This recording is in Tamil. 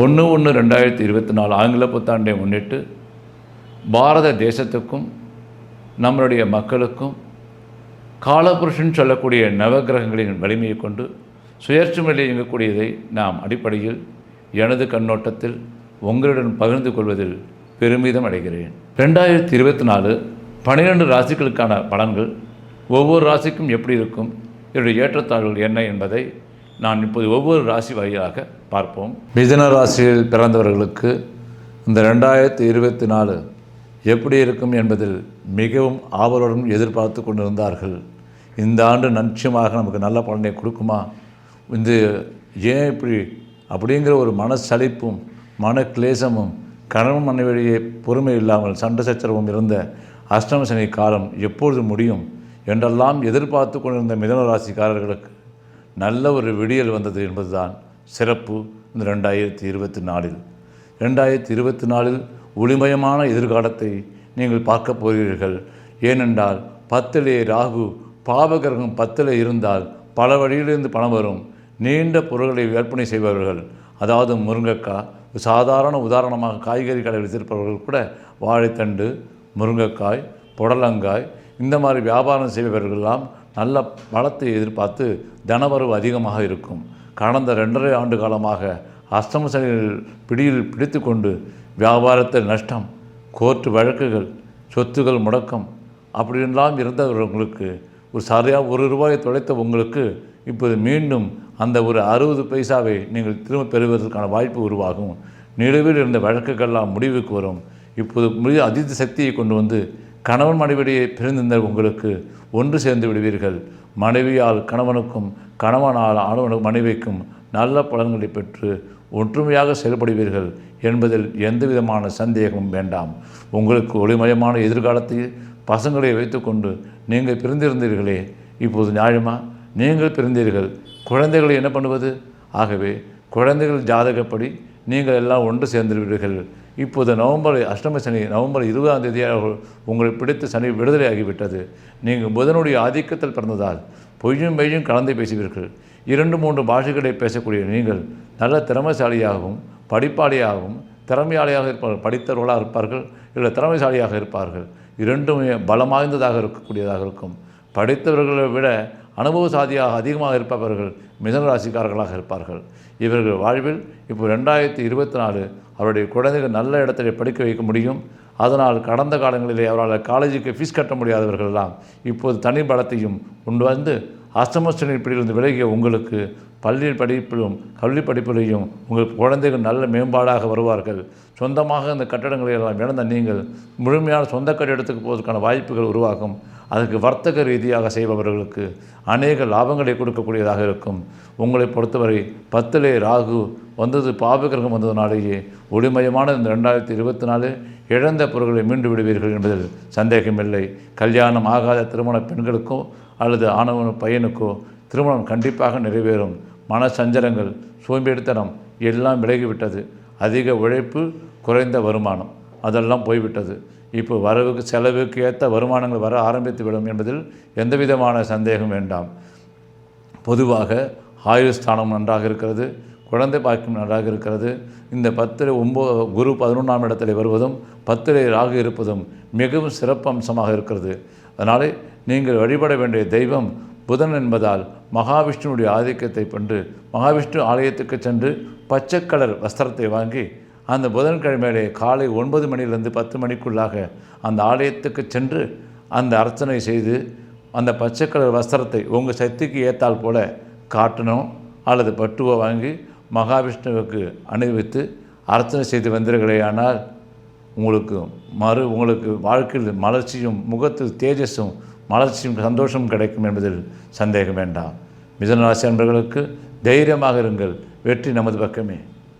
ஒன்று ஒன்று ரெண்டாயிரத்தி இருபத்தி நாலு ஆங்கில புத்தாண்டை முன்னிட்டு பாரத தேசத்துக்கும் நம்மளுடைய மக்களுக்கும் காலபுருஷன் சொல்லக்கூடிய நவகிரகங்களின் வலிமையை கொண்டு சுயேட்சமையில் இயங்கக்கூடியதை நாம் அடிப்படையில் எனது கண்ணோட்டத்தில் உங்களுடன் பகிர்ந்து கொள்வதில் பெருமிதம் அடைகிறேன். ரெண்டாயிரத்தி இருபத்தி நாலு பன்னிரெண்டு ராசிகளுக்கான பலன்கள் ஒவ்வொரு ராசிக்கும் எப்படி இருக்கும்? இதனுடைய ஏற்றத்தாழ்வுகள் என்ன என்பதை நான் இப்போது ஒவ்வொரு ராசி வாயிலாக பார்ப்போம். மிதன ராசியில் பிறந்தவர்களுக்கு இந்த ரெண்டாயிரத்தி இருபத்தி நாலு எப்படி இருக்கும் என்பதில் மிகவும் ஆவலுடன் எதிர்பார்த்து கொண்டிருந்தார்கள். இந்த ஆண்டு நிச்சயமாக நமக்கு நல்ல பலனை கொடுக்குமா? இந்த ஏன் இப்படி? அப்படிங்கிற ஒரு மனசலிப்பும் மன கிளேசமும் கணவன் மனைவியே பொறுமை இல்லாமல் சண்டை சச்சரவும் இருந்த அஷ்டமசனி காலம் எப்பொழுது முடியும் என்றெல்லாம் எதிர்பார்த்து கொண்டிருந்த மிதன ராசிக்காரர்களுக்கு நல்ல ஒரு விடியல் வந்தது என்பதுதான் சிறப்பு இந்த ரெண்டாயிரத்தி இருபத்தி நாலில். ரெண்டாயிரத்தி இருபத்தி நாலில் ஒளிமயமான எதிர்காலத்தை நீங்கள் பார்க்க போகிறீர்கள். ஏனென்றால் பத்திலே ராகு பாவகிரகம் பத்தில் இருந்தால் பல வழியிலிருந்து பணம் வரும். நீண்ட பொருட்களை விற்பனை செய்பவர்கள் அதாவது முருங்கைக்காய் சாதாரண உதாரணமாக காய்கறி கடை வைத்திருப்பவர்கள் கூட வாழைத்தண்டு முருங்கைக்காய் புடலங்காய் இந்த மாதிரி வியாபாரம் செய்பவர்களெல்லாம் நல்ல பலத்தை எதிர்பார்த்து தனவரவு அதிகமாக இருக்கும். கடந்த ரெண்டரை ஆண்டு காலமாக அஷ்டம சனிகள் பிடியில் பிடித்து கொண்டு வியாபாரத்தில் நஷ்டம் கோர்ட்டு வழக்குகள் சொத்துகள் முடக்கம் அப்படின்லாம் இருந்தவர்களுக்கு ஒரு சரியாக ஒரு ரூபாயை தொலைத்த உங்களுக்கு இப்போது மீண்டும் அந்த ஒரு அறுபது பைசாவை நீங்கள் திரும்ப பெறுவதற்கான வாய்ப்பு உருவாகும். நிலவில் இருந்த வழக்குகள்லாம் முடிவுக்கு வரும். இப்போது முழு அதீத சக்தியை கொண்டு வந்து கணவன் மனைவிடையே பிரிந்திருந்த உங்களுக்கு ஒன்று சேர்ந்து விடுவீர்கள். மனைவியால் கணவனுக்கும் கணவனால் ஆணவனு மனைவிக்கும் நல்ல பலன்களை பெற்று ஒற்றுமையாக செயல்படுவீர்கள் என்பதில் எந்த விதமான சந்தேகமும் வேண்டாம். உங்களுக்கு ஒளிமயமான எதிர்காலத்தை பசங்களை வைத்துக்கொண்டு நீங்கள் பிரிந்திருந்தீர்களே. இப்போது நியாயமா? நீங்கள் பிரிந்தீர்கள். குழந்தைகளை என்ன பண்ணுவது? ஆகவே குழந்தைகள் ஜாதகப்படி நீங்கள் எல்லாம் ஒன்று சேர்ந்துவிடுவீர்கள் இப்போது நவம்பர் அஷ்டம சனி நவம்பர் இருபதாம் தேதியாக உங்களை பிடித்த சனி விடுதலையாகிவிட்டது. நீங்கள் புதனுடைய ஆதிக்கத்தில் பிறந்ததால் பொய்யும் மெய்யும் கலந்து பேசுவீர்கள். இரண்டு மூன்று பாஷைகளை பேசக்கூடிய நீங்கள் நல்ல திறமைசாலியாகவும் படிப்பாளியாகவும் திறமையாளியாக இருப்பார்கள் படித்தவர்களாக இருப்பார்கள் இல்லை திறமைசாலியாக இருப்பார்கள். இரண்டுமே பலம் வாய்ந்ததாக இருக்கக்கூடியதாக இருக்கும். படித்தவர்களை விட அனுபவசாதியாக அதிகமாக இருப்பவர்கள் மிதன ராசிக்காரர்களாக இருப்பார்கள். இவர்கள் வாழ்வில் இப்போ ரெண்டாயிரத்தி இருபத்தி நாலு அவருடைய குழந்தைகள் நல்ல இடத்துல படிக்க வைக்க முடியும். அதனால் கடந்த காலங்களிலே அவரால் காலேஜுக்கு ஃபீஸ் கட்ட முடியாதவர்கள் எல்லாம் இப்போது தனி பலத்தையும் கொண்டு வந்து அஷ்டமஸ்டனின் பிடியிலிருந்து விலகிய உங்களுக்கு பள்ளியில் படிப்பிலும் கல்வி படிப்பிலையும் உங்கள் குழந்தைகள் நல்ல மேம்பாடாக வருவார்கள். சொந்தமாக இந்த கட்டடங்களை எல்லாம் இழந்த நீங்கள் முழுமையான சொந்த கட்டிடத்துக்கு போவதற்கான வாய்ப்புகள் உருவாகும். அதற்கு வர்த்தக ரீதியாக செய்பவர்களுக்கு அநேக லாபங்களை கொடுக்கக்கூடியதாக இருக்கும். உங்களை பொறுத்தவரை பத்திலே ராகு வந்தது பாபகிரகம் வந்ததுனாலேயே ஒளிமயமான இந்த ரெண்டாயிரத்தி இருபத்தி நாலு இழந்த பொருட்களை மீண்டு விடுவீர்கள் என்பதில் சந்தேகமில்லை. கல்யாணம் ஆகாத திருமண பெண்களுக்கோ அல்லது ஆணவன பையனுக்கோ திருமணம் கண்டிப்பாக நிறைவேறும். மன சஞ்சலங்கள் சோம்பேறித்தனம் எல்லாம் விலகிவிட்டது. அதிக உழைப்பு குறைந்த வருமானம். அதெல்லாம் போய்விட்டது. இப்போ வரவுக்கு செலவுக்கு ஏற்ற வருமானங்கள் வர ஆரம்பித்து விடும் என்பதில் எந்தவிதமான சந்தேகம் வேண்டாம். பொதுவாக ஆயுள் ஸ்தானம் நன்றாக இருக்கிறது குழந்தை பாக்கியம் நன்றாக இருக்கிறது. இந்த பத்தில் ஒம்பது குரு பதினொன்றாம் இடத்தில் வருவதும் பத்திரை ராகு இருப்பதும் மிகவும் சிறப்பம்சமாக இருக்கிறது. அதனாலே நீங்கள் வழிபட வேண்டிய தெய்வம் புதன் என்பதால் மகாவிஷ்ணுவுடைய ஆதிக்கத்தை கொண்டு மகாவிஷ்ணு ஆலயத்துக்கு சென்று பச்சை கலர் வஸ்திரத்தை வாங்கி அந்த புதன்கிழமையிலே காலை ஒன்பது மணியிலிருந்து பத்து மணிக்குள்ளாக அந்த ஆலயத்துக்கு சென்று அந்த அர்ச்சனை செய்து அந்த பச்சை கலர் வஸ்திரத்தை உங்கள் சக்திக்கு ஏற்றால் போல காட்டணும் அல்லது பட்டுவோ வாங்கி மகாவிஷ்ணுவுக்கு அணிவித்து அர்ச்சனை செய்து வந்தீர்களே ஆனால் உங்களுக்கு மறு உங்களுக்கு வாழ்க்கையில் மலர்ச்சியும் முகத்தில் தேஜஸும் மலர்ச்சியும் சந்தோஷமும் கிடைக்கும் என்பதில் சந்தேகம் வேண்டாம். மிதனராசி அன்பர்களுக்கு தைரியமாக இருங்கள். வெற்றி நமது பக்கமே.